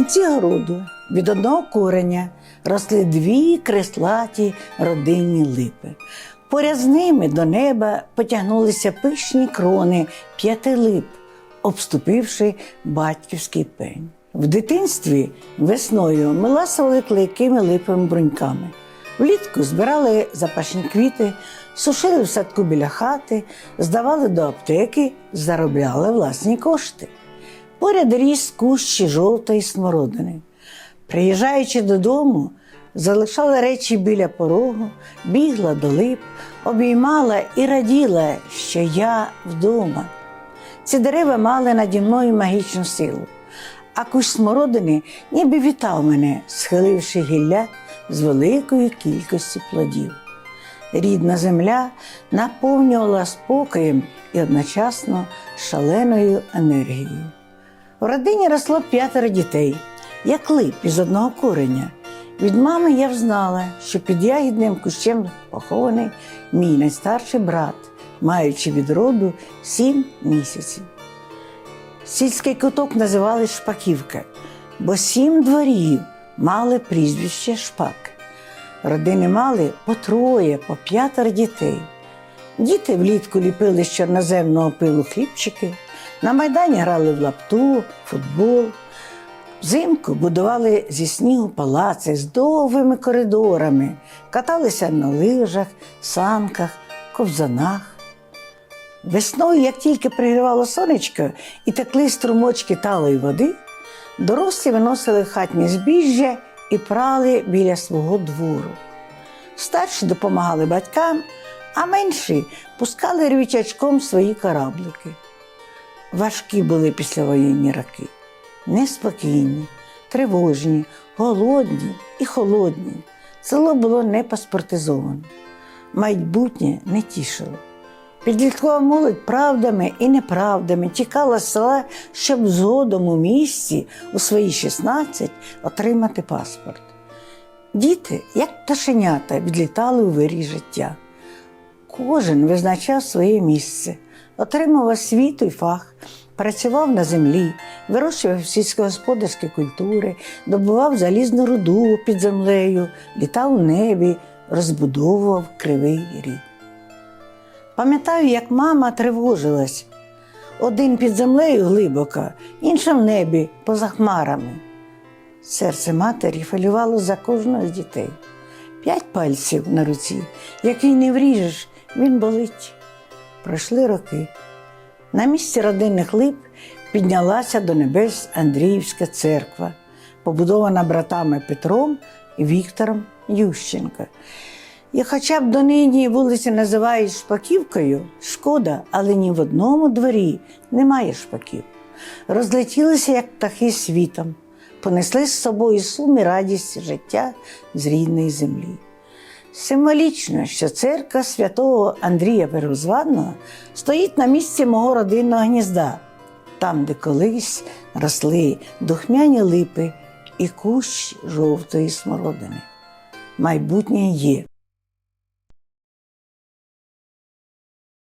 кінці городу від одного кореня росли дві креслаті родинні липи. Поряд з ними до неба потягнулися пишні крони п'яти лип, обступивши батьківський пень. В дитинстві весною ми ласували клейкими липовими бруньками. Влітку збирали запашні квіти, сушили в садку біля хати, здавали до аптеки, заробляли власні кошти. Поряд ріс кущі жовтої смородини. Приїжджаючи додому, залишала речі біля порогу, бігла до лип, обіймала і раділа, що я вдома. Ці дерева мали наді мною магічну силу, а кущ смородини ніби вітав мене, схиливши гілля з великою кількістю плодів. Рідна земля наповнювала спокоєм і одночасно шаленою енергією. В родині росло п'ятеро дітей, як лип із одного кореня. Від мами я взнала, що під ягідним кущем похований мій найстарший брат, маючи від роду сім місяців. Сільський куток називали Шпаківка, бо сім дворів мали прізвище Шпак. Родини мали по троє, по п'ятеро дітей. Діти влітку ліпили з чорноземного пилу хлібчики, на майдані грали в лапту, футбол. Взимку будували зі снігу палаци з довгими коридорами, каталися на лижах, санках, ковзанах. Весною, як тільки пригрівало сонечко і текли струмочки талої води, дорослі виносили хатні збіжжя і прали біля свого двору. Старші допомагали батькам, а менші пускали рвічачком свої кораблики. Важкі були післявоєнні роки, неспокійні, тривожні, голодні і холодні. Село було не паспортизовано. Майбутнє не тішило. Підліткова молодь правдами і неправдами тікала з села, щоб згодом у місті у свої 16 отримати паспорт. Діти, як пташенята, відлітали у вирій життя. Кожен визначав своє місце, отримав освіту й фах, працював на землі, вирощував сільськогосподарські культури, добував залізну руду під землею, літав у небі, розбудовував кривий рік. Пам'ятаю, як мама тривожилась. Один під землею глибоко, інша в небі поза хмарами. Серце матері хвилювало за кожного з дітей. П'ять пальців на руці, який не вріжеш, він болить. Пройшли роки. На місці родинних лип піднялася до небес Андріївська церква, побудована братами Петром і Віктором Ющенко. І хоча б донині вулиці називають шпаківкою, шкода, але ні в одному дворі немає шпаків. Розлетілися, як птахи світом, понесли з собою сум і радість життя з рідної землі. Символічно, що церква святого Андрія Первозваного стоїть на місці мого родинного гнізда, там, де колись росли духмяні липи і кущ жовтої смородини. Майбутнє є.